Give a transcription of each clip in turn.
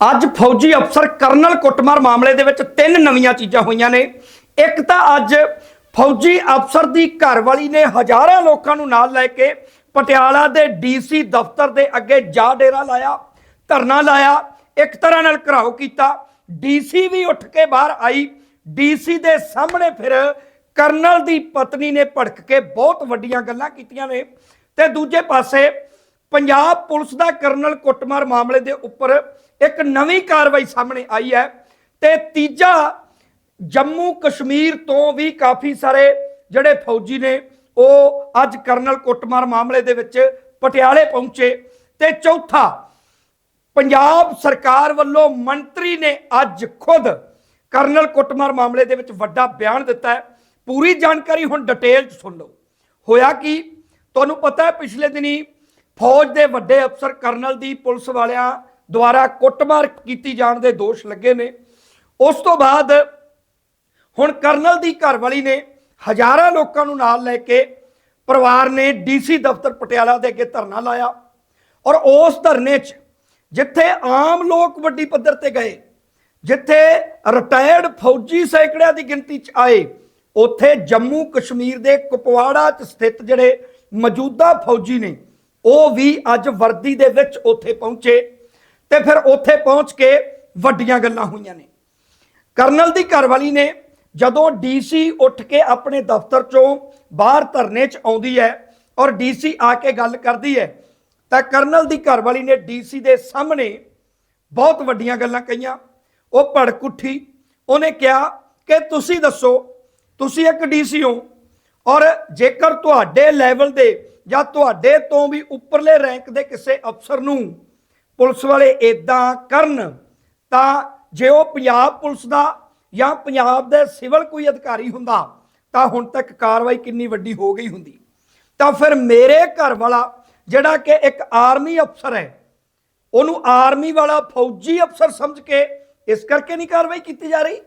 ਅੱਜ ਫੌਜੀ ਅਫਸਰ ਕਰਨਲ ਕੁੱਟਮਾਰ ਮਾਮਲੇ ਦੇ ਵਿੱਚ ਤਿੰਨ ਨਵੀਆਂ ਚੀਜ਼ਾਂ ਹੋਈਆਂ ਨੇ। ਇੱਕ ਤਾਂ ਅੱਜ ਫੌਜੀ ਅਫਸਰ ਦੀ ਘਰਵਾਲੀ ਨੇ ਹਜ਼ਾਰਾਂ ਲੋਕਾਂ ਨੂੰ ਨਾਲ ਲੈ ਕੇ ਪਟਿਆਲਾ ਦੇ ਡੀਸੀ ਦਫ਼ਤਰ ਦੇ ਅੱਗੇ ਜਾ ਡੇਰਾ ਲਾਇਆ, ਧਰਨਾ ਲਾਇਆ, ਇੱਕ ਤਰ੍ਹਾਂ ਨਾਲ ਘਰਾਓ ਕੀਤਾ। ਡੀਸੀ ਵੀ ਉੱਠ ਕੇ ਬਾਹਰ ਆਈ। ਡੀਸੀ ਦੇ ਸਾਹਮਣੇ ਫਿਰ ਕਰਨਲ ਦੀ ਪਤਨੀ ਨੇ ਭੜਕ ਕੇ ਬਹੁਤ ਵੱਡੀਆਂ ਗੱਲਾਂ ਕੀਤੀਆਂ ਨੇ। ਤੇ ਦੂਜੇ ਪਾਸੇ ਪੰਜਾਬ ਪੁਲਿਸ ਦਾ ਕਰਨਲ ਕੁੱਟਮਾਰ ਮਾਮਲੇ ਦੇ ਉੱਪਰ ਇੱਕ ਨਵੀਂ ਕਾਰਵਾਈ ਸਾਹਮਣੇ ਆਈ ਹੈ ਤੇ ਤੀਜਾ, ਜੰਮੂ ਕਸ਼ਮੀਰ ਤੋਂ ਵੀ ਕਾਫੀ ਸਾਰੇ ਜਿਹੜੇ ਫੌਜੀ ਨੇ, ਉਹ ਅੱਜ ਕਰਨਲ ਕੁੱਟਮਾਰ ਮਾਮਲੇ ਦੇ ਵਿੱਚ ਪਟਿਆਲੇ ਪਹੁੰਚੇ ਤੇ ਚੌਥਾ, ਪੰਜਾਬ ਸਰਕਾਰ ਵੱਲੋਂ ਮੰਤਰੀ ਨੇ ਅੱਜ ਖੁਦ ਕਰਨਲ ਕੁੱਟਮਾਰ ਮਾਮਲੇ ਦੇ ਵਿੱਚ ਵੱਡਾ ਬਿਆਨ ਦਿੱਤਾ ਹੈ। ਪੂਰੀ ਜਾਣਕਾਰੀ ਹੁਣ ਡਿਟੇਲ ਚ ਸੁਣ ਲਓ। ਹੋਇਆ ਕੀ? ਤੁਹਾਨੂੰ ਪਤਾ ਹੈ, ਪਿਛਲੇ ਦਿਨੀ ਫੌਜ ਦੇ ਵੱਡੇ ਅਫਸਰ ਕਰਨਲ ਦੀ ਪੁਲਿਸ ਵਾਲਿਆਂ ਦੁਆਰਾ ਕੁੱਟਮਾਰ ਕੀਤੀ ਜਾਣ ਦੇ ਦੋਸ਼ ਲੱਗੇ ਨੇ। ਉਸ ਤੋਂ ਬਾਅਦ ਹੁਣ ਕਰਨਲ ਦੀ ਘਰਵਾਲੀ ਨੇ ਹਜ਼ਾਰਾਂ ਲੋਕਾਂ ਨੂੰ ਨਾਲ ਲੈ ਕੇ ਪਰਿਵਾਰ ਨੇ ਡੀਸੀ ਦਫ਼ਤਰ ਪਟਿਆਲਾ ਦੇ ਅੱਗੇ ਧਰਨਾ ਲਾਇਆ ਔਰ ਉਸ ਧਰਨੇ 'ਚ ਜਿੱਥੇ ਆਮ ਲੋਕ ਵੱਡੀ ਪੱਧਰ ਤੇ ਗਏ, ਜਿੱਥੇ ਰਿਟਾਇਰਡ ਫੌਜੀ ਸੈਂਕੜਿਆਂ ਦੀ ਗਿਣਤੀ 'ਚ ਆਏ, ਉੱਥੇ ਜੰਮੂ ਕਸ਼ਮੀਰ ਦੇ ਕੁਪਵਾੜਾ 'ਚ ਸਥਿਤ ਜਿਹੜੇ ਮੌਜੂਦਾ ਫੌਜੀ ਨੇ, ਉਹ ਵੀ ਅੱਜ ਵਰਦੀ ਦੇ ਵਿੱਚ ਉੱਥੇ ਪਹੁੰਚੇ। ਤੇ ਫਿਰ ਉੱਥੇ ਪਹੁੰਚ ਕੇ ਵੱਡੀਆਂ ਗੱਲਾਂ ਹੋਈਆਂ ਨੇ। ਕਰਨਲ ਦੀ ਘਰਵਾਲੀ ਨੇ ਜਦੋਂ ਡੀਸੀ ਉੱਠ ਕੇ ਆਪਣੇ ਦਫ਼ਤਰ ਚੋਂ ਬਾਹਰ ਧਰਨੇ 'ਚ ਆਉਂਦੀ ਹੈ ਔਰ ਡੀਸੀ ਆ ਕੇ ਗੱਲ ਕਰਦੀ ਹੈ, ਤਾਂ ਕਰਨਲ ਦੀ ਘਰਵਾਲੀ ਨੇ ਡੀਸੀ ਦੇ ਸਾਹਮਣੇ ਬਹੁਤ ਵੱਡੀਆਂ ਗੱਲਾਂ ਕਹੀਆਂ। ਉਹ ਭੜਕ ਉੱਠੀ। ਉਹਨੇ ਕਿਹਾ ਕਿ ਤੁਸੀਂ ਦੱਸੋ, ਤੁਸੀਂ ਇੱਕ ਡੀਸੀ ਹੋ ਔਰ ਜੇਕਰ ਤੁਹਾਡੇ ਲੈਵਲ ਦੇ ਜਾਂ ਤੁਹਾਡੇ ਤੋਂ ਵੀ ਉੱਪਰਲੇ ਰੈਂਕ ਦੇ ਕਿਸੇ ਅਫਸਰ ਨੂੰ ਪੁਲਿਸ ਵਾਲੇ ਇਦਾਂ ਕਰਨ ਤਾਂ ਜੇ ਉਹ ਪੰਜਾਬ ਪੁਲਿਸ ਦਾ ਜਾਂ ਪੰਜਾਬ ਦੇ ਸਿਵਲ ਕੋਈ ਅਧਿਕਾਰੀ ਹੁੰਦਾ ਤਾਂ ਹੁਣ ਤੱਕ ਕਾਰਵਾਈ ਕਿੰਨੀ ਵੱਡੀ ਹੋ ਗਈ ਹੁੰਦੀ। ਤਾਂ ਫਿਰ ਮੇਰੇ ਘਰ ਵਾਲਾ ਜਿਹੜਾ ਕਿ ਇੱਕ ਆਰਮੀ ਅਫਸਰ ਹੈ, ਉਹਨੂੰ ਆਰਮੀ ਵਾਲਾ ਫੌਜੀ ਅਫਸਰ ਸਮਝ ਕੇ ਇਸ ਕਰਕੇ ਨਹੀਂ ਕਾਰਵਾਈ ਕੀਤੀ ਜਾ ਰਹੀ।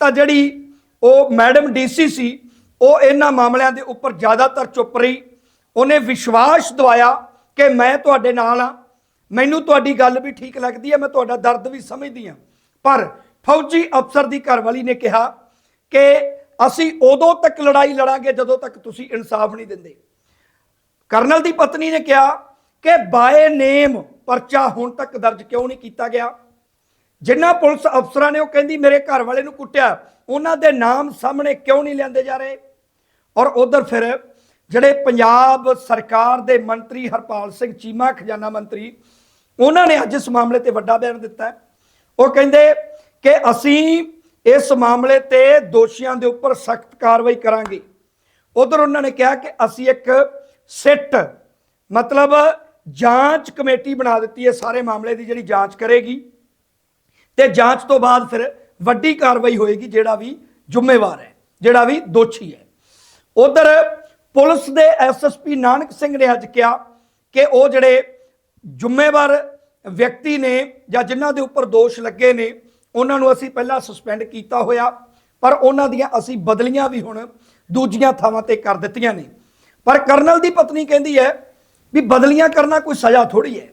ਤਾਂ ਜਿਹੜੀ ਉਹ ਮੈਡਮ ਡੀਸੀ ਸੀ, ਉਹ ਇਹਨਾਂ ਮਾਮਲਿਆਂ ਦੇ ਉੱਪਰ ਜ਼ਿਆਦਾਤਰ ਚੁੱਪ ਰਹੀ। ਉਹਨੇ ਵਿਸ਼ਵਾਸ ਦਵਾਇਆ ਕਿ ਮੈਂ ਤੁਹਾਡੇ ਨਾਲ ਆ ਮੈਨੂੰ ਤੁਹਾਡੀ ਗੱਲ ਵੀ ਠੀਕ ਲੱਗਦੀ ਹੈ ਮੈਂ ਤੁਹਾਡਾ ਦਰਦ ਵੀ ਸਮਝਦੀ ਹਾਂ ਪਰ ਫੌਜੀ ਅਫਸਰ ਦੀ ਘਰਵਾਲੀ ਨੇ ਕਿਹਾ ਕਿ ਅਸੀਂ ਉਦੋਂ ਤੱਕ ਲੜਾਈ ਲੜਾਂਗੇ ਜਦੋਂ ਤੱਕ ਤੁਸੀਂ ਇਨਸਾਫ ਨਹੀਂ ਦਿੰਦੇ। ਕਰਨਲ ਦੀ ਪਤਨੀ ਨੇ ਕਿਹਾ ਕਿ ਬਾਏ ਨੇਮ ਪਰਚਾ ਹੁਣ ਤੱਕ ਦਰਜ ਕਿਉਂ ਨਹੀਂ ਕੀਤਾ ਗਿਆ? ਜਿਨ੍ਹਾਂ ਪੁਲਿਸ ਅਫਸਰਾਂ ਨੇ ਉਹ ਕਹਿੰਦੀ ਮੇਰੇ ਘਰ ਵਾਲੇ ਨੂੰ ਕੁੱਟਿਆ, ਉਹਨਾਂ ਦੇ ਨਾਮ ਸਾਹਮਣੇ ਕਿਉਂ ਨਹੀਂ ਲਿਆਂਦੇ ਜਾ ਰਹੇ? ਔਰ ਉਧਰ ਫਿਰ ਜਿਹੜੇ ਪੰਜਾਬ ਸਰਕਾਰ ਦੇ ਮੰਤਰੀ ਹਰਪਾਲ ਸਿੰਘ ਚੀਮਾ, ਖਜ਼ਾਨਾ ਮੰਤਰੀ ਉਹਨਾਂ ਨੇ ਅੱਜ ਇਸ ਮਾਮਲੇ ਤੇ ਵੱਡਾ ਬਿਆਨ ਦਿੱਤਾ ਉਹ ਕਹਿੰਦੇ ਕਿ ਅਸੀਂ ਇਸ ਮਾਮਲੇ ਤੇ ਦੋਸ਼ੀਆਂ ਦੇ ਉੱਪਰ ਸਖਤ ਕਾਰਵਾਈ ਕਰਾਂਗੇ। ਉਧਰ ਉਹਨਾਂ ਨੇ ਕਿਹਾ ਕਿ ਅਸੀਂ ਇੱਕ ਸਿੱਟ, ਮਤਲਬ ਜਾਂਚ ਕਮੇਟੀ ਬਣਾ ਦਿੱਤੀ ਹੈ ਸਾਰੇ ਮਾਮਲੇ ਦੀ ਜਿਹੜੀ ਜਾਂਚ ਕਰੇਗੀ। ਤੇ ਜਾਂਚ ਤੋਂ ਬਾਅਦ ਫਿਰ ਵੱਡੀ ਕਾਰਵਾਈ ਹੋਏਗੀ ਜਿਹੜਾ ਵੀ ਜ਼ਿੰਮੇਵਾਰ ਹੈ, ਜਿਹੜਾ ਵੀ ਦੋਸ਼ੀ ਹੈ। ਉਧਰ ਪੁਲਿਸ ਦੇ ਐਸਐਸਪੀ ਨਾਨਕ ਸਿੰਘ ਨੇ ਅੱਜ ਕਿਹਾ ਕਿ ਉਹ ਜਿਹੜੇ ਜ਼ਿੰਮੇਵਾਰ ਵਿਅਕਤੀ ਨੇ ਜਾਂ ਜਿਨ੍ਹਾਂ ਦੇ ਉੱਪਰ ਦੋਸ਼ ਲੱਗੇ ਨੇ, ਉਹਨਾਂ ਨੂੰ ਅਸੀਂ ਪਹਿਲਾਂ ਸਸਪੈਂਡ ਕੀਤਾ ਹੋਇਆ, ਪਰ ਉਹਨਾਂ ਦੀਆਂ ਅਸੀਂ ਬਦਲੀਆਂ ਵੀ ਹੁਣ ਦੂਜੀਆਂ ਥਾਵਾਂ ਤੇ ਕਰ ਦਿੱਤੀਆਂ ਨੇ। ਪਰ ਕਰਨਲ ਦੀ ਪਤਨੀ ਕਹਿੰਦੀ ਹੈ ਵੀ ਬਦਲੀਆਂ ਕਰਨਾ ਕੋਈ ਸਜ਼ਾ ਥੋੜੀ ਹੈ।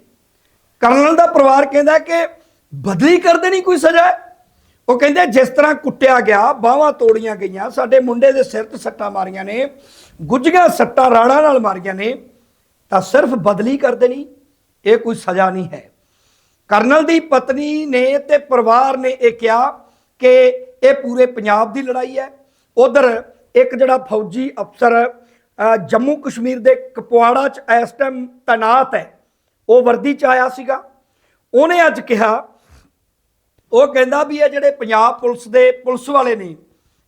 ਕਰਨਲ ਦਾ ਪਰਿਵਾਰ ਕਹਿੰਦਾ ਕਿ ਬਦਲੀ ਕਰ ਦੇਣੀ ਕੋਈ ਸਜ਼ਾ ਉਹ ਕਹਿੰਦੇ ਜਿਸ ਤਰ੍ਹਾਂ ਕੁੱਟਿਆ ਗਿਆ, ਬਾਹਾਂ ਤੋੜੀਆਂ ਗਈਆਂ, ਸਾਡੇ ਮੁੰਡੇ ਦੇ ਸਿਰ ਤੇ ਸੱਟਾਂ ਮਾਰੀਆਂ ਨੇ ਗੁੱਜੀਆਂ ਸੱਟਾਂ ਰਾੜਾਂ ਨਾਲ ਮਾਰੀਆਂ ਨੇ, ਤਾਂ ਸਿਰਫ ਬਦਲੀ ਕਰ ਦੇਣੀ। ਇਹ ਕੋਈ ਸਜ਼ਾ ਨਹੀਂ ਹੈ। ਕਰਨਲ ਦੀ ਪਤਨੀ ਨੇ ਤੇ ਪਰਿਵਾਰ ਨੇ ਇਹ ਕਿਹਾ ਕਿ ਇਹ ਪੂਰੇ ਪੰਜਾਬ ਦੀ ਲੜਾਈ ਹੈ। ਉਧਰ ਇੱਕ ਜਿਹੜਾ ਫੌਜੀ ਅਫਸਰ ਜੰਮੂ ਕਸ਼ਮੀਰ ਦੇ ਕਪਵਾੜਾ ਚ ਇਸ ਟਾਈਮ ਤੈਨਾਤ ਹੈ। ਉਹ ਵਰਦੀ ਚ ਆਇਆ ਸੀਗਾ। ਉਹਨੇ ਅੱਜ ਕਿਹਾ, ਉਹ ਕਹਿੰਦਾ ਵੀ ਇਹ ਜਿਹੜੇ ਪੰਜਾਬ ਪੁਲਿਸ ਦੇ ਪੁਲਿਸ ਵਾਲੇ ਨੇ,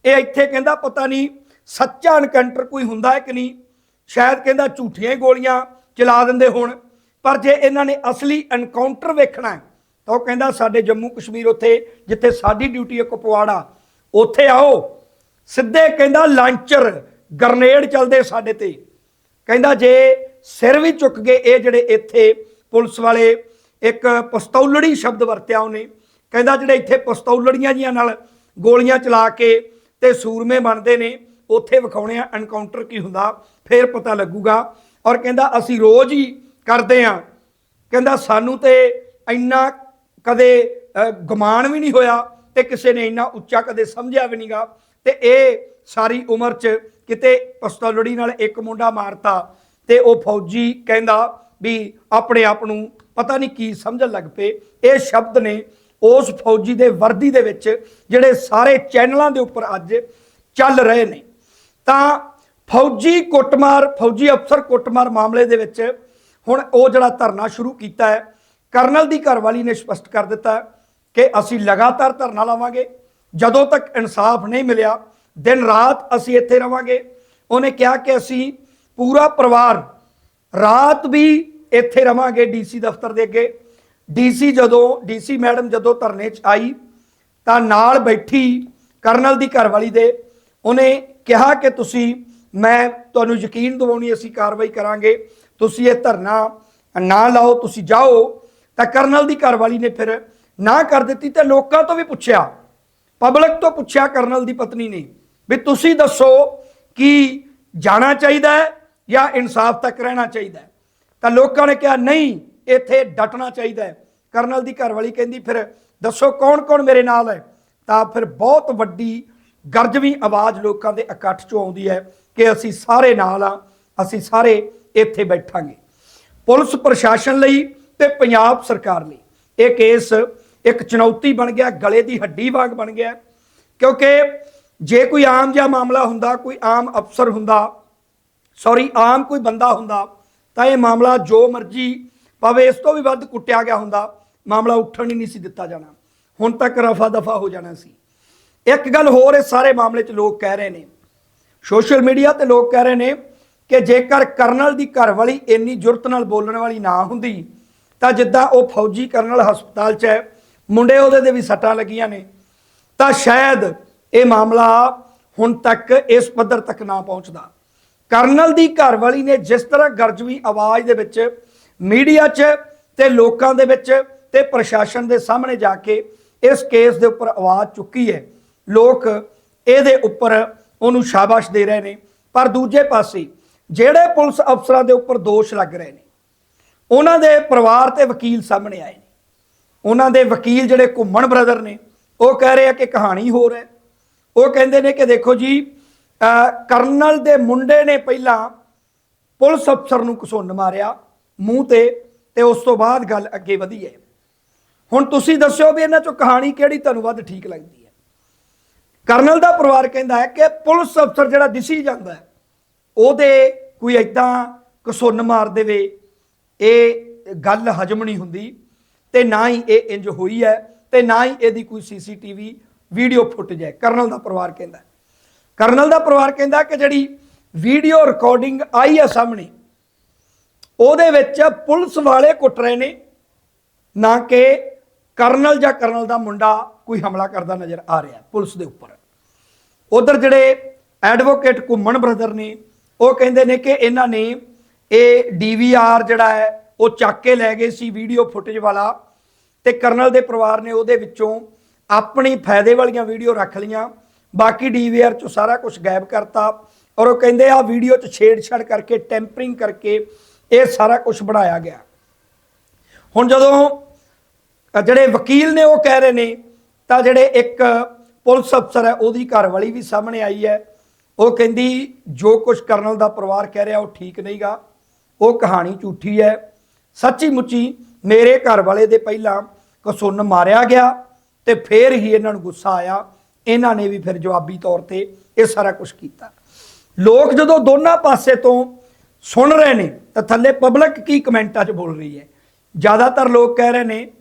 ਇਹ ਇੱਥੇ ਕਹਿੰਦਾ ਪਤਾ ਨਹੀਂ ਸੱਚਾ ਐਨਕਾਊਂਟਰ ਕੋਈ ਹੁੰਦਾ ਹੈ ਕਿ ਨਹੀਂ। ਸ਼ਾਇਦ ਕਹਿੰਦਾ ਝੂਠੀਆਂ ਹੀ ਗੋਲੀਆਂ ਚਲਾ ਦਿੰਦੇ ਹੋਣ। ਪਰ ਜੇ ਇਹਨਾਂ ਨੇ ਅਸਲੀ ਐਨਕਾਊਂਟਰ ਵੇਖਣਾ ਹੈ, ਤਾਂ ਉਹ ਕਹਿੰਦਾ ਸਾਡੇ ਜੰਮੂ ਕਸ਼ਮੀਰ ਉੱਥੇ, ਜਿੱਥੇ ਸਾਡੀ ਡਿਊਟੀ ਹੈ ਕੁਪਵਾੜਾ, ਉੱਥੇ ਆਓ। ਸਿੱਧੇ ਕਹਿੰਦਾ ਲਾਂਚਰ ਗਰਨੇਡ ਚੱਲਦੇ ਸਾਡੇ ਤੇ। ਕਹਿੰਦਾ ਜੇ ਸਿਰ ਵੀ ਚੁੱਕ ਗਏ ਇਹ ਜਿਹੜੇ ਇੱਥੇ ਪੁਲਿਸ ਵਾਲੇ, ਇੱਕ ਪਸਤੌਲੜੀ ਸ਼ਬਦ ਵਰਤਿਆ ਉਹਨੇ। ਕਹਿੰਦਾ ਜਿਹੜੇ ਇੱਥੇ ਪਸਤੌਲੜੀਆਂ ਜੀਆਂ ਨਾਲ ਗੋਲੀਆਂ ਚਲਾ ਕੇ ਤੇ ਸੂਰਮੇ ਬਣਦੇ ਨੇ, ਉੱਥੇ ਵਿਖਾਉਣੇ ਆ ਐਨਕਾਊਂਟਰ ਕੀ ਹੁੰਦਾ, ਫੇਰ ਪਤਾ ਲੱਗੂਗਾ। ਔਰ ਕਹਿੰਦਾ ਅਸੀਂ ਰੋਜ਼ ਹੀ ਕਰਦੇ ਆ। ਕਹਿੰਦਾ ਸਾਨੂੰ ਤੇ ਇੰਨਾ ਕਦੇ ਅ, ਵੀ ਨਹੀਂ ਹੋਇਆ ਤੇ ਕਿਸੇ ਨੇ ਇੰਨਾ ਉੱਚਾ ਕਦੇ ਸਮਝਿਆ ਵੀ ਨਹੀਂਗਾ ਤੇ ਇਹ ਸਾਰੀ ਉਮਰ 'ਚ ਕਿਤੇ ਪਸਤੌਲੜੀ ਨਾਲ ਇੱਕ ਮੁੰਡਾ ਮਾਰਤਾ ਤੇ ਉਹ ਫੌਜੀ ਕਹਿੰਦਾ ਵੀ ਆਪਣੇ ਆਪ ਨੂੰ ਪਤਾ ਨਹੀਂ ਕੀ ਸਮਝਣ ਲੱਗ ਪਏ। ਇਹ ਸ਼ਬਦ ਨੇ ਉਸ ਫੌਜੀ ਦੇ ਵਰਦੀ ਦੇ ਵਿੱਚ ਜਿਹੜੇ ਸਾਰੇ ਚੈਨਲਾਂ ਦੇ ਉੱਪਰ ਅੱਜ ਚੱਲ ਰਹੇ ਨੇ। ਤਾਂ ਫੌਜੀ ਕੁੱਟਮਾਰ ਫੌਜੀ ਅਫਸਰ ਕੁੱਟਮਾਰ ਮਾਮਲੇ ਦੇ ਵਿੱਚ ਹੁਣ ਉਹ ਜਿਹੜਾ ਧਰਨਾ ਸ਼ੁਰੂ ਕੀਤਾ ਹੈ, ਕਰਨਲ ਦੀ ਘਰਵਾਲੀ ਨੇ ਸਪਸ਼ਟ ਕਰ ਦਿੱਤਾ ਕਿ ਅਸੀਂ ਲਗਾਤਾਰ ਧਰਨਾ ਲਾਵਾਂਗੇ। ਜਦੋਂ ਤੱਕ ਇਨਸਾਫ ਨਹੀਂ ਮਿਲਿਆ, ਦਿਨ ਰਾਤ ਅਸੀਂ ਇੱਥੇ ਰਵਾਂਗੇ। ਉਹਨੇ ਕਿਹਾ ਕਿ ਅਸੀਂ ਪੂਰਾ ਪਰਿਵਾਰ ਰਾਤ ਵੀ ਇੱਥੇ ਰਵਾਂਗੇ ਡੀਸੀ ਦਫ਼ਤਰ ਦੇ ਅੱਗੇ। ਡੀਸੀ ਜਦੋਂ, ਡੀਸੀ ਮੈਡਮ ਜਦੋਂ ਧਰਨੇ 'ਚ ਆਈ, ਤਾਂ ਨਾਲ ਬੈਠੀ ਕਰਨਲ ਦੀ ਘਰਵਾਲੀ ਦੇ ਉਹਨੇ ਕਿਹਾ ਕਿ ਤੁਸੀਂ, ਮੈਂ ਤੁਹਾਨੂੰ ਯਕੀਨ ਦਿਵਾਉਣੀ ਅਸੀਂ ਕਾਰਵਾਈ ਕਰਾਂਗੇ। ਤੁਸੀਂ ਇਹ ਧਰਨਾ ਨਾ ਲਾਓ, ਤੁਸੀਂ ਜਾਓ। ਤਾਂ ਕਰਨਲ ਦੀ ਘਰਵਾਲੀ ਨੇ ਫਿਰ ਨਾ ਕਰ ਦਿੱਤੀ ਤੇ ਲੋਕਾਂ ਤੋਂ ਵੀ ਪੁੱਛਿਆ। ਪਬਲਿਕ ਤੋਂ ਪੁੱਛਿਆ ਕਰਨਲ ਦੀ ਪਤਨੀ ਨੇ ਵੀ ਤੁਸੀਂ ਦੱਸੋ ਕਿ ਜਾਣਾ ਚਾਹੀਦਾ ਹੈ ਜਾਂ ਇਨਸਾਫ ਤੱਕ ਰਹਿਣਾ ਚਾਹੀਦਾ ਹੈ। ਤਾਂ ਲੋਕਾਂ ਨੇ ਕਿਹਾ, ਨਹੀਂ, ਇੱਥੇ ਡਟਣਾ ਚਾਹੀਦਾ ਹੈ। ਕਰਨਲ ਦੀ ਘਰਵਾਲੀ ਕਹਿੰਦੀ, ਫਿਰ ਦੱਸੋ ਕੌਣ ਕੌਣ ਮੇਰੇ ਨਾਲ ਹੈ? ਤਾਂ ਫਿਰ ਬਹੁਤ ਵੱਡੀ ਗਰਜਵੀਂ ਆਵਾਜ਼ ਲੋਕਾਂ ਦੇ ਇਕੱਠ ਚੋਂ ਆਉਂਦੀ ਹੈ ਕਿ ਅਸੀਂ ਸਾਰੇ ਨਾਲ ਆ ਅਸੀਂ ਸਾਰੇ ਇੱਥੇ ਬੈਠਾਂਗੇ। ਪੁਲਿਸ ਪ੍ਰਸ਼ਾਸਨ ਲਈ ਤੇ ਪੰਜਾਬ ਸਰਕਾਰ ਲਈ। ਇਹ ਕੇਸ ਇੱਕ ਚੁਣੌਤੀ ਬਣ ਗਿਆ, ਗਲੇ ਦੀ ਹੱਡੀ ਵਾਂਗ ਬਣ ਗਿਆ। ਕਿਉਂਕਿ ਜੇ ਕੋਈ ਆਮ ਜਿਹਾ ਮਾਮਲਾ ਹੁੰਦਾ, ਕੋਈ ਆਮ ਅਫਸਰ ਹੁੰਦਾ, ਸੌਰੀ, ਆਮ ਕੋਈ ਬੰਦਾ ਹੁੰਦਾ, ਤਾਂ ਇਹ ਮਾਮਲਾ ਜੋ ਮਰਜ਼ੀ ਭਾਵੇਂ ਇਸ ਤੋਂ ਵੀ ਵੱਧ ਕੁੱਟਿਆ ਗਿਆ ਹੁੰਦਾ, ਮਾਮਲਾ ਉੱਠਣ ਹੀ ਨਹੀਂ ਸੀ ਦਿੱਤਾ ਜਾਣਾ। ਹੁਣ ਤੱਕ ਰਫਾ ਦਫਾ ਹੋ ਜਾਣਾ ਸੀ। ਇੱਕ ਗੱਲ ਹੋਰ ਇਸ ਸਾਰੇ ਮਾਮਲੇ 'ਚ ਲੋਕ ਕਹਿ ਰਹੇ ਨੇ। ਸੋਸ਼ਲ ਮੀਡੀਆ ਤੇ ਲੋਕ ਕਹਿ ਰਹੇ ਨੇ ਕਿ ਜੇਕਰ ਕਰਨਲ ਦੀ ਘਰ ਵਾਲੀ ਇੰਨੀ ਜੁਰਤ ਨਾਲ ਬੋਲਣ ਵਾਲੀ ਨਾ ਹੁੰਦੀ, ਤਾਂ ਜਿੱਦਾਂ ਉਹ ਫੌਜੀ ਕਰਨਲ ਹਸਪਤਾਲ 'ਚ ਹੈ, ਮੁੰਡੇ ਉਹਦੇ ਦੇ ਵੀ ਸੱਟਾਂ ਲੱਗੀਆਂ ਨੇ, ਤਾਂ ਸ਼ਾਇਦ ਇਹ ਮਾਮਲਾ ਹੁਣ ਤੱਕ ਇਸ ਪੱਧਰ ਤੱਕ ਨਾ ਪਹੁੰਚਦਾ। ਕਰਨਲ ਦੀ ਘਰਵਾਲੀ ਨੇ ਜਿਸ ਤਰ੍ਹਾਂ ਗਰਜਵੀਂ ਆਵਾਜ਼ ਦੇ ਵਿੱਚ ਮੀਡੀਆ 'ਚ ਤੇ ਲੋਕਾਂ ਦੇ ਵਿੱਚ ਤੇ ਪ੍ਰਸ਼ਾਸਨ ਦੇ ਸਾਹਮਣੇ ਜਾ ਕੇ ਇਸ ਕੇਸ ਦੇ ਉੱਪਰ ਆਵਾਜ਼ ਚੁੱਕੀ ਹੈ। ਲੋਕ ਇਹਦੇ ਉੱਪਰ ਉਹਨੂੰ ਸ਼ਾਬਾਸ਼ ਦੇ ਰਹੇ ਨੇ। ਪਰ ਦੂਜੇ ਪਾਸੇ ਜਿਹੜੇ ਪੁਲਿਸ ਅਫਸਰਾਂ ਦੇ ਉੱਪਰ ਦੋਸ਼ ਲੱਗ ਰਹੇ ਨੇ, ਉਹਨਾਂ ਦੇ ਪਰਿਵਾਰ ਤੇ ਵਕੀਲ ਸਾਹਮਣੇ ਆਏ ਨੇ। ਉਹਨਾਂ ਦੇ ਵਕੀਲ ਜਿਹੜੇ ਘੁੰਮਣ ਬ੍ਰਦਰ ਨੇ, ਉਹ ਕਹਿ ਰਹੇ ਆ ਕਿ ਕਹਾਣੀ ਹੋਰ ਹੈ। ਉਹ ਕਹਿੰਦੇ ਨੇ ਕਿ ਦੇਖੋ ਜੀ ਕਰਨਲ ਦੇ ਮੁੰਡੇ ਨੇ ਪਹਿਲਾਂ ਪੁਲਿਸ ਅਫਸਰ ਨੂੰ ਘਸੁੰਨ ਮਾਰਿਆ ਮੂੰਹ ਤੇ ਤੇ ਉਸ ਤੋਂ ਬਾਅਦ ਗੱਲ ਅੱਗੇ ਵਧੀ ਹੈ। ਹੁਣ ਤੁਸੀਂ ਦੱਸਿਓ ਵੀ ਇਹਨਾਂ ਚੋਂ ਕਹਾਣੀ ਕਿਹੜੀ ਤੁਹਾਨੂੰ ਵੱਧ ਠੀਕ ਲੱਗਦੀ ਹੈ? ਕਰਨਲ ਦਾ ਪਰਿਵਾਰ ਕਹਿੰਦਾ ਹੈ ਕਿ ਪੁਲਿਸ ਅਫਸਰ ਜਿਹੜਾ ਦਿਸੀ ਜਾਂਦਾ ਹੈ ਉਹਦੇ ਕੋਈ ਐਦਾਂ ਘਸੁੰਨ ਮਾਰ ਦੇਵੇ, ਇਹ ਗੱਲ ਹਜਮ ਨਹੀਂ ਹੁੰਦੀ ਤੇ ਨਾ ਹੀ ਇਹ ਇੰਜ ਹੋਈ ਹੈ ਤੇ ਨਾ ਹੀ ਇਹਦੀ ਕੋਈ ਸੀਸੀਟੀਵੀ ਵੀਡੀਓ ਫੁਟੇਜ ਹੈ। ਕਰਨਲ ਦਾ ਪਰਿਵਾਰ ਕਹਿੰਦਾ ਕਰਨਲ ਦਾ ਪਰਿਵਾਰ ਕਹਿੰਦਾ ਕਿ ਜਿਹੜੀ ਵੀਡੀਓ ਰਿਕਾਰਡਿੰਗ ਆਈ ਹੈ ਸਾਹਮਣੇ, ਉਹਦੇ ਵਿੱਚ ਪੁਲਿਸ ਵਾਲੇ ਕੁੱਟ ਰਹੇ ਨੇ, ਨਾ ਕਿ ਕਰਨਲ ਜਾਂ ਕਰਨਲ ਦਾ ਮੁੰਡਾ ਕੋਈ ਹਮਲਾ ਕਰਦਾ ਨਜ਼ਰ ਆ ਰਿਹਾ ਪੁਲਿਸ ਦੇ ਉੱਪਰ। ਉਧਰ ਜਿਹੜੇ ਐਡਵੋਕੇਟ ਘੁੰਮਣ ਬ੍ਰਦਰ ਨੇ ਉਹ ਕਹਿੰਦੇ ਨੇ ਕਿ ਇਹਨਾਂ ਨੇ ਇਹ ਡੀਵੀਆਰ ਜਿਹੜਾ ਹੈ, ਉਹ ਚੱਕ ਕੇ ਲੈ ਗਏ ਸੀ ਵੀਡੀਓ ਫੁਟੇਜ ਵਾਲਾ ਤੇ ਕਰਨਲ ਦੇ ਪਰਿਵਾਰ ਨੇ ਉਹਦੇ ਵਿੱਚੋਂ ਆਪਣੀ ਫਾਇਦੇ ਵਾਲੀਆਂ ਵੀਡੀਓ ਰੱਖ ਲਈਆਂ। ਬਾਕੀ ਡੀਵੀਆਰ ਚੋਂ ਸਾਰਾ ਕੁਝ ਗਾਇਬ ਕਰਤਾ ਔਰ ਉਹ ਕਹਿੰਦੇ ਆ ਵੀਡੀਓ 'ਚ ਛੇੜਛਾੜ ਕਰਕੇ, ਟੈਂਪਰਿੰਗ ਕਰਕੇ ਇਹ ਸਾਰਾ ਕੁਝ ਬਣਾਇਆ ਗਿਆ। ਹੁਣ ਜਦੋਂ ਜਿਹੜੇ ਵਕੀਲ ਨੇ ਉਹ ਕਹਿ ਰਹੇ ਨੇ, ਤਾਂ ਜਿਹੜੇ ਇੱਕ ਪੁਲਿਸ ਅਫਸਰ ਹੈ, ਉਹਦੀ ਘਰਵਾਲੀ ਵੀ ਸਾਹਮਣੇ ਆਈ ਹੈ। ਉਹ ਕਹਿੰਦੀ, ਜੋ ਕੁਝ ਕਰਨਲ ਦਾ ਪਰਿਵਾਰ ਕਹਿ ਰਿਹਾ, ਉਹ ਠੀਕ ਨਹੀਂਗਾ। ਉਹ ਕਹਾਣੀ ਝੂਠੀ ਹੈ। ਸੱਚੀ ਮੁੱਚੀ ਮੇਰੇ ਘਰ ਵਾਲੇ ਦੇ ਪਹਿਲਾਂ ਕਸੁੰਨ ਮਾਰਿਆ ਗਿਆ ਤੇ ਫੇਰ ਹੀ ਇਹਨਾਂ ਨੂੰ ਗੁੱਸਾ ਆਇਆ। ਇਹਨਾਂ ਨੇ ਵੀ ਫਿਰ ਜਵਾਬੀ ਤੌਰ ਤੇ ਇਹ ਸਾਰਾ ਕੁਝ ਕੀਤਾ। ਲੋਕ ਜਦੋਂ ਦੋਨਾਂ ਪਾਸੇ ਤੋਂ ਸੁਣ ਰਹੇ ਨੇ, ਤਾਂ ਥੱਲੇ ਪਬਲਿਕ ਕੀ ਕਮੈਂਟਾਂ 'ਚ ਬੋਲ ਰਹੀ ਹੈ? ਜ਼ਿਆਦਾਤਰ ਲੋਕ ਕਹਿ ਰਹੇ ਨੇ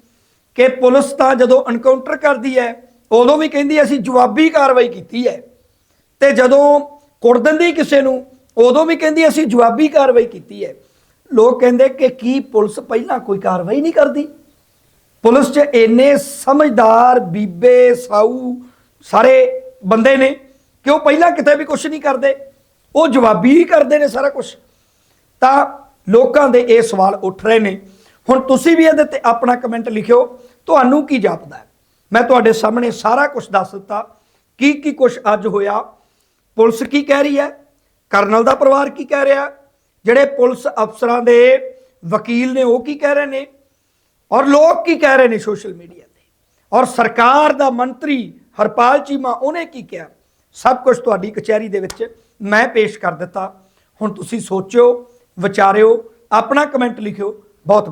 ਕਿ ਪੁਲਿਸ ਤਾਂ ਜਦੋਂ ਐਨਕਾਊਂਟਰ ਕਰਦੀ ਹੈ, ਉਦੋਂ ਵੀ ਕਹਿੰਦੀ ਅਸੀਂ ਜਵਾਬੀ ਕਾਰਵਾਈ ਕੀਤੀ ਹੈ। ਤੇ ਜਦੋਂ ਕੁੱਟ ਦਿੰਦੀ ਕਿਸੇ ਨੂੰ, ਉਦੋਂ ਵੀ ਕਹਿੰਦੀ ਅਸੀਂ ਜਵਾਬੀ ਕਾਰਵਾਈ ਕੀਤੀ ਹੈ। ਲੋਕ ਕਹਿੰਦੇ ਕਿ ਕੀ ਪੁਲਿਸ ਪਹਿਲਾਂ ਕੋਈ ਕਾਰਵਾਈ ਨਹੀਂ ਕਰਦੀ? ਪੁਲਿਸ 'ਚ ਇੰਨੇ ਸਮਝਦਾਰ, ਬੀਬੇ, ਸਾਊ ਸਾਰੇ ਬੰਦੇ ਨੇ ਕਿ ਉਹ ਪਹਿਲਾਂ ਕਿਤੇ ਵੀ ਕੁਝ ਨਹੀਂ ਕਰਦੇ। ਉਹ ਜਵਾਬੀ ਹੀ ਕਰਦੇ ਨੇ ਸਾਰਾ ਕੁਝ ਤਾਂ ਲੋਕਾਂ ਦੇ ਇਹ ਸਵਾਲ ਉੱਠ ਰਹੇ ਨੇ। ਹੁਣ ਤੁਸੀਂ ਵੀ ਇਹਦੇ ਤੇ ਆਪਣਾ ਕਮੈਂਟ ਲਿਖਿਓ, ਤੁਹਾਨੂੰ ਕੀ ਜਾਪਦਾ ਮੈਂ ਤੁਹਾਡੇ ਸਾਹਮਣੇ ਸਾਰਾ ਕੁਝ ਦੱਸ ਦਿੱਤਾ। ਕੀ ਕੀ ਕੁਝ ਅੱਜ ਹੋਇਆ? ਪੁਲਿਸ ਕੀ ਕਹਿ ਰਹੀ ਹੈ? ਕਰਨਲ ਦਾ ਪਰਿਵਾਰ ਕੀ ਕਹਿ ਰਿਹਾ? ਜਿਹੜੇ ਪੁਲਿਸ ਅਫਸਰਾਂ ਦੇ ਵਕੀਲ ਨੇ ਉਹ ਕੀ ਕਹਿ ਰਹੇ ਨੇ? ਔਰ ਲੋਕ ਕੀ ਕਹਿ ਰਹੇ ਨੇ ਸੋਸ਼ਲ ਮੀਡੀਆ ਤੇ? ਔਰ ਸਰਕਾਰ ਦਾ ਮੰਤਰੀ ਹਰਪਾਲ ਚੀਮਾ, ਉਹਨੇ ਕੀ ਕਿਹਾ? ਸਭ ਕੁਝ ਤੁਹਾਡੀ ਕਚਹਿਰੀ ਦੇ ਵਿੱਚ ਮੈਂ ਪੇਸ਼ ਕਰ ਦਿੱਤਾ। ਹੁਣ ਤੁਸੀਂ ਸੋਚਿਓ, ਵਿਚਾਰਿਓ, ਆਪਣਾ ਕਮੈਂਟ ਲਿਖਿਓ। ਬਹੁਤ